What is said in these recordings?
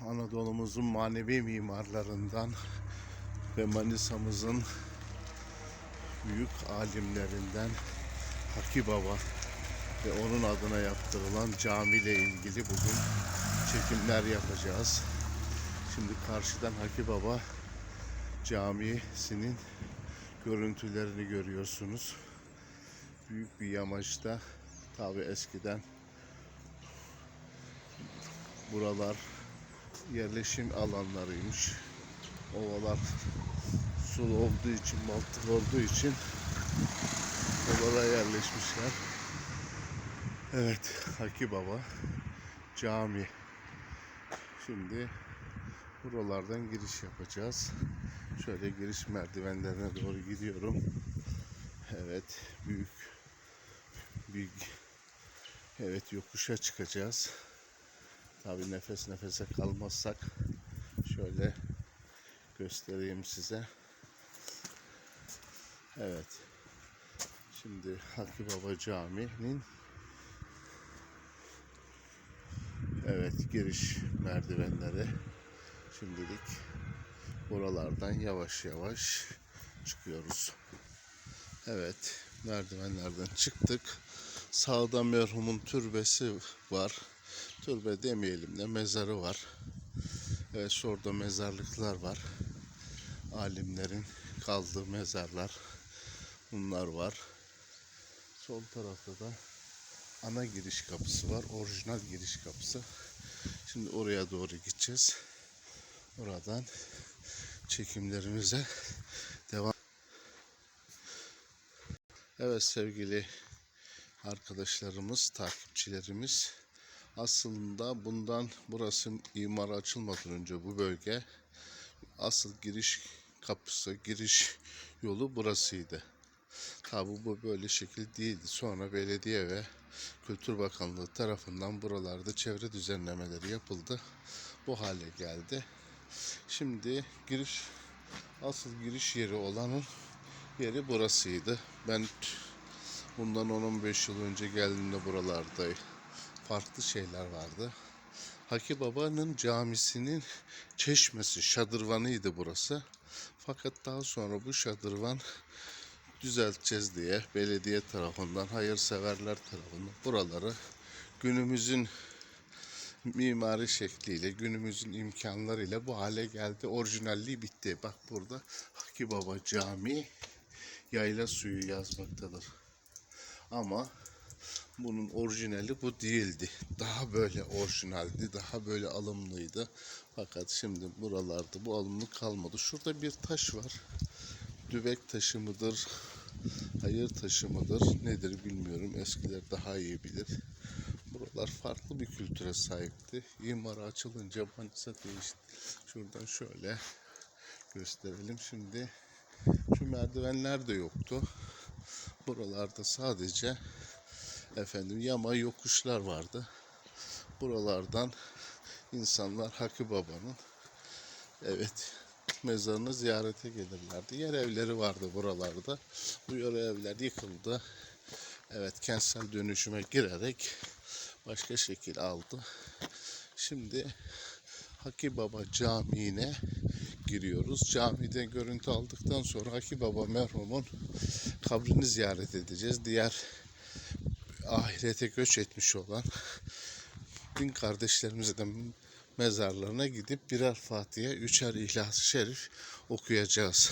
Anadolu'muzun manevi mimarlarından ve Manisa'mızın büyük alimlerinden Haki Baba ve onun adına yaptırılan cami ile ilgili bugün çekimler yapacağız. Şimdi karşıdan Haki Baba Camii'sinin görüntülerini görüyorsunuz. Büyük bir yamaçta tabi eskiden buralar yerleşim alanlarıymış. Ovalar sulu olduğu için, baltık olduğu için oralara yerleşmişler. Evet, Haki Baba Cami. Şimdi buralardan giriş yapacağız. Şöyle giriş merdivenlerine doğru gidiyorum. Evet, büyük büyük evet yokuşa çıkacağız. Tabi nefes nefese kalmazsak şöyle göstereyim size. Evet. Şimdi Haki Baba Camii'nin evet giriş merdivenleri şimdilik buralardan yavaş yavaş çıkıyoruz. Evet merdivenlerden çıktık. Sağda merhumun türbesi var. Türbe demeyelim de mezarı var. Evet şurada mezarlıklar var. Alimlerin kaldığı mezarlar. Bunlar var. Sol tarafta da ana giriş kapısı var. Orijinal giriş kapısı. Şimdi oraya doğru gideceğiz. Oradan çekimlerimize devam. Evet sevgili arkadaşlarımız, takipçilerimiz. Aslında bundan burası imar açılmadan önce bu bölge asıl giriş kapısı, giriş yolu burasıydı. Tabi bu böyle şekil değildi. Sonra belediye ve Kültür Bakanlığı tarafından buralarda çevre düzenlemeleri yapıldı. Bu hale geldi. Şimdi giriş asıl giriş yeri olanın yeri burasıydı. Ben bundan 10-15 yıl önce geldiğimde buralarda farklı şeyler vardı. Haki Baba'nın camisinin çeşmesi, şadırvanıydı burası. Fakat daha sonra bu şadırvan düzelteceğiz diye belediye tarafından, hayırseverler tarafından buraları günümüzün mimari şekliyle, günümüzün imkanlarıyla bu hale geldi. Orijinalliği bitti. Bak burada Haki Baba Camii yayla suyu yazmaktadır. Ama bunun orijinali bu değildi. Daha böyle orijinaldi, daha böyle alımlıydı. Fakat şimdi buralarda bu alımlı kalmadı. Şurada bir taş var. Dübek taşı mıdır, hayır taşı mıdır, nedir bilmiyorum. Eskiler daha iyi bilir. Buralar farklı bir kültüre sahipti. İmara açılınca Manisa değişti. Şuradan şöyle gösterelim. Şimdi şu merdivenler de yoktu. Buralarda sadece efendim yama yokuşlar vardı. Buralardan insanlar Haki Baba'nın evet mezarını ziyarete gelirlerdi. Yer evleri vardı buralarda. Bu yer evler yıkıldı. Evet kentsel dönüşüme girerek başka şekil aldı. Şimdi Haki Baba Camii'ne giriyoruz. Camide görüntü aldıktan sonra Haki Baba merhumun kabrini ziyaret edeceğiz. Diğer ahirete göç etmiş olan din kardeşlerimize de mezarlarına gidip birer Fatiha, üçer İhlas-ı Şerif okuyacağız.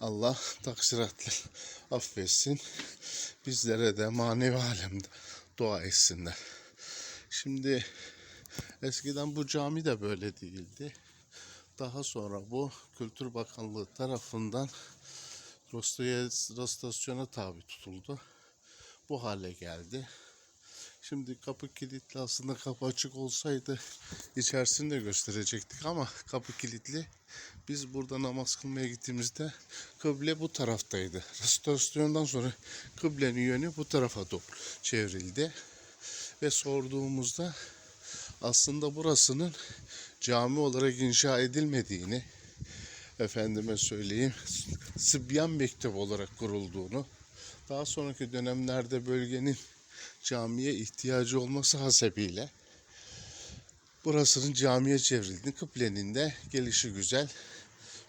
Allah taksiratla affetsin. Bizlere de manevi alemde dua etsinler. Şimdi eskiden bu cami de böyle değildi. Daha sonra bu Kültür Bakanlığı tarafından restorasyona tabi tutuldu. Bu hale geldi. Şimdi kapı kilitli aslında kapı açık olsaydı içerisini de gösterecektik ama kapı kilitli. Biz burada namaz kılmaya gittiğimizde kıble bu taraftaydı. Restorasyondan sonra kıblenin yönü bu tarafa doğru çevrildi. Ve sorduğumuzda aslında burasının cami olarak inşa edilmediğini efendime söyleyeyim Sıbyan Mektebi olarak kurulduğunu daha sonraki dönemlerde bölgenin camiye ihtiyacı olması hasebiyle burasının camiye çevrildiğini, kıblenin de gelişi güzel.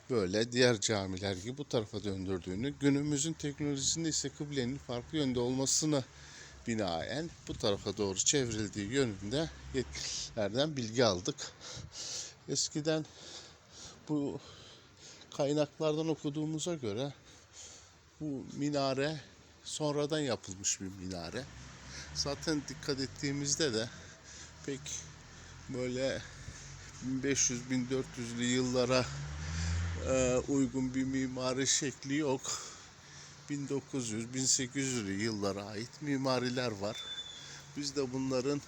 Böyle diğer camiler gibi bu tarafa döndürdüğünü, günümüzün teknolojisinde ise kıblenin farklı yönde olmasını binaen bu tarafa doğru çevrildiği yönünde yetkililerden bilgi aldık. Eskiden bu kaynaklardan okuduğumuza göre bu minare sonradan yapılmış bir minare. Zaten dikkat ettiğimizde de pek böyle 1500-1400'lü yıllara e, uygun bir mimari şekli yok. 1900-1800'lü yıllara ait mimariler var. Biz de bunların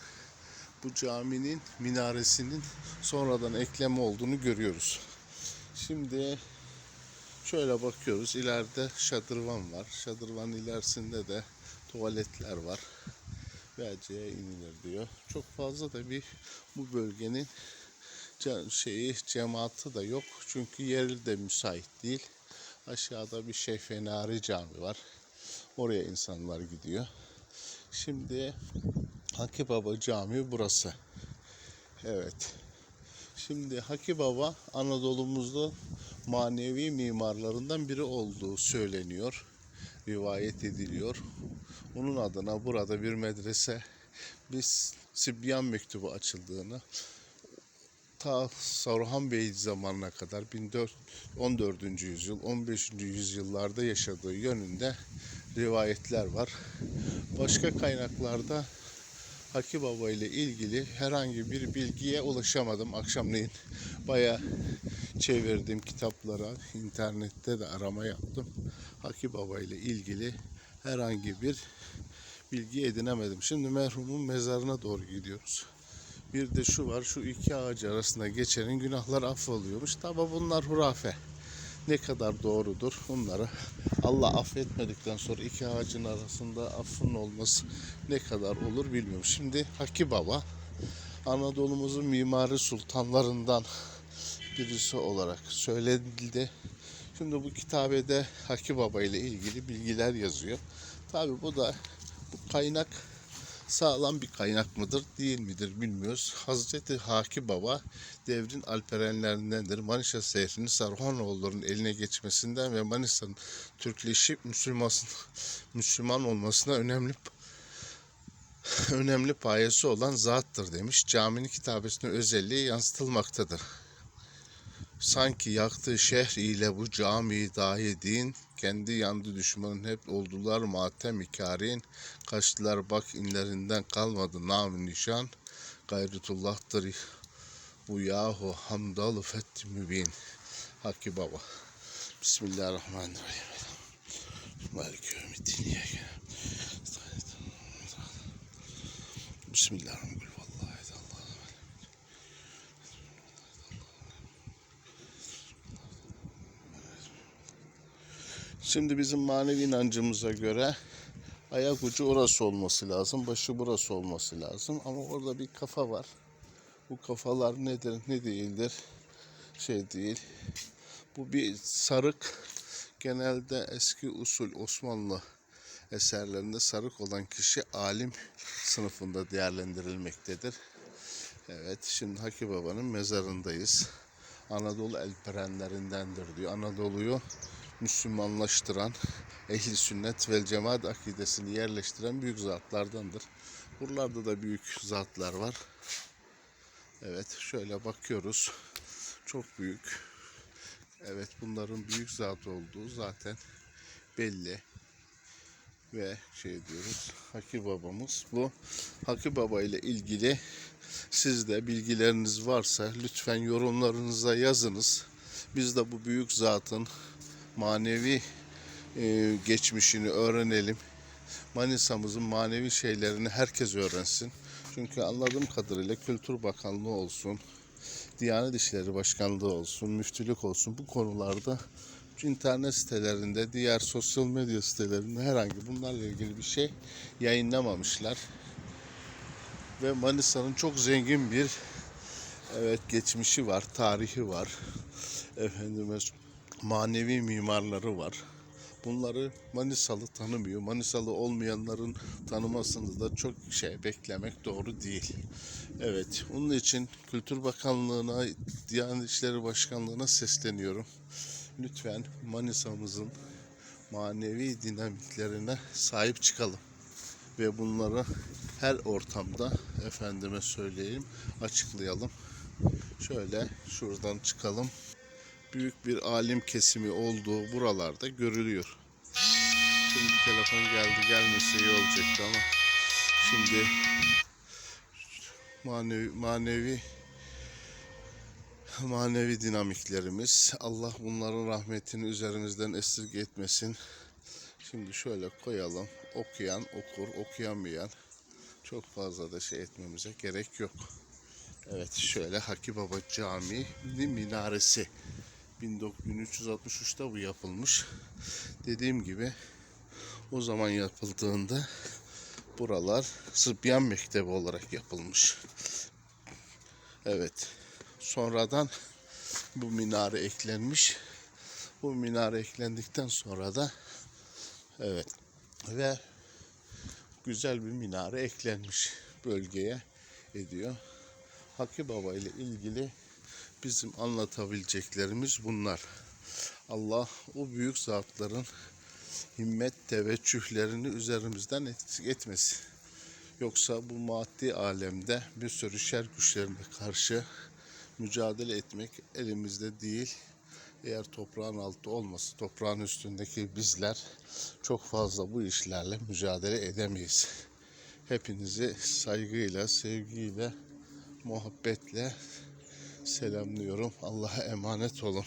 bu caminin minaresinin sonradan ekleme olduğunu görüyoruz. Şimdi şöyle bakıyoruz. İleride şadırvan var. Şadırvanın ilerisinde de tuvaletler var. Belce'ye inilir diyor. Çok fazla da bir bu bölgenin şeyi cemaati da yok. Çünkü yeri de müsait değil. Aşağıda bir şey Fenari Cami var. Oraya insanlar gidiyor. Şimdi Haki Baba Camii burası. Evet. Şimdi Haki Baba Anadolu'muzda manevi mimarlarından biri olduğu söyleniyor. Rivayet ediliyor. Onun adına burada bir medrese, bir Sibyan Mektubu açıldığını, ta Saruhan Bey zamanına kadar 14 14. yüzyıl, 15. yüzyıllarda yaşadığı yönünde rivayetler var. Başka kaynaklarda Haki Baba ile ilgili herhangi bir bilgiye ulaşamadım. Akşamleyin baya çevirdim kitaplara, internette de arama yaptım. Haki Baba ile ilgili herhangi bir bilgi edinemedim. Şimdi merhumun mezarına doğru gidiyoruz. Bir de şu var, şu iki ağaç arasında geçenin günahlar affoluyormuş. Tabi bunlar hurafe. Ne kadar doğrudur bunları Allah affetmedikten sonra iki ağacın arasında affın olması ne kadar olur bilmiyorum. Şimdi Haki Baba Anadolu'muzun mimari sultanlarından birisi olarak söylenildi. Şimdi bu kitabede Haki Baba ile ilgili bilgiler yazıyor. Tabi bu da bu kaynak sağlam bir kaynak mıdır değil midir bilmiyoruz. Hazreti Haki Baba devrin alperenlerindendir. Manisa şehrinin Sarhanoğulların eline geçmesinden ve Manisa'nın Türkleşip Müslüman, Müslüman olmasına önemli önemli payesi olan zattır demiş. Caminin kitabesinin özelliği yansıtılmaktadır. Sanki yaktığı şehir ile bu camiyi dahi din, kendi yandı düşmanın hep oldular matem ikarin, kaçtılar bak inlerinden kalmadı nam nişan, gayretullah'tır bu yahu hamdalı fethi mübin. Hakkı Baba. Bismillahirrahmanirrahim. İyyâke Bismillahirrahmanirrahim. Vallahi Allah. Şimdi bizim manevi inancımıza göre ayak ucu orası olması lazım, başı burası olması lazım. Ama orada bir kafa var. Bu kafalar nedir, ne değildir? Şey değil. Bu bir sarık. Genelde eski usul Osmanlı eserlerinde sarık olan kişi alim sınıfında değerlendirilmektedir. Evet, şimdi Haki Baba'nın mezarındayız. Anadolu elperenlerindendir diyor. Anadolu'yu Müslümanlaştıran, ehli sünnet vel cemaat akidesini yerleştiren büyük zatlardandır. Buralarda da büyük zatlar var. Evet, şöyle bakıyoruz. Çok büyük. Evet, bunların büyük zat olduğu zaten belli ve şey diyoruz. Haki babamız bu. Haki baba ile ilgili sizde bilgileriniz varsa lütfen yorumlarınıza yazınız. Biz de bu büyük zatın manevi e, geçmişini öğrenelim. Manisa'mızın manevi şeylerini herkes öğrensin. Çünkü anladığım kadarıyla Kültür Bakanlığı olsun, Diyanet İşleri Başkanlığı olsun, müftülük olsun bu konularda internet sitelerinde, diğer sosyal medya sitelerinde herhangi bunlarla ilgili bir şey yayınlamamışlar. Ve Manisa'nın çok zengin bir evet geçmişi var, tarihi var. Efendime manevi mimarları var. Bunları Manisalı tanımıyor. Manisalı olmayanların tanımasını da çok şey beklemek doğru değil. Evet, onun için Kültür Bakanlığı'na, Diyanet İşleri Başkanlığı'na sesleniyorum. Lütfen Manisa'mızın manevi dinamiklerine sahip çıkalım. Ve bunları her ortamda efendime söyleyeyim açıklayalım. Şöyle şuradan çıkalım. Büyük bir alim kesimi olduğu buralarda görülüyor. Şimdi telefon geldi gelmese iyi olacaktı ama şimdi manevi manevi manevi dinamiklerimiz Allah bunların rahmetini üzerimizden esirge etmesin. Şimdi şöyle koyalım. Okuyan okur, okuyamayan çok fazla da şey etmemize gerek yok. Evet şöyle Haki Baba Camii'nin minaresi. 1363'te bu yapılmış. Dediğim gibi o zaman yapıldığında buralar Sıbyan Mektebi olarak yapılmış. Evet. Sonradan bu minare eklenmiş. Bu minare eklendikten sonra da evet ve güzel bir minare eklenmiş bölgeye ediyor. Haki Baba ile ilgili bizim anlatabileceklerimiz bunlar. Allah o büyük zatların himmet teveccühlerini üzerimizden eksik etmesin. Yoksa bu maddi alemde bir sürü şer güçlerine karşı mücadele etmek elimizde değil. Eğer toprağın altı olmasa toprağın üstündeki bizler çok fazla bu işlerle mücadele edemeyiz. Hepinizi saygıyla, sevgiyle, muhabbetle selamlıyorum. Allah'a emanet olun.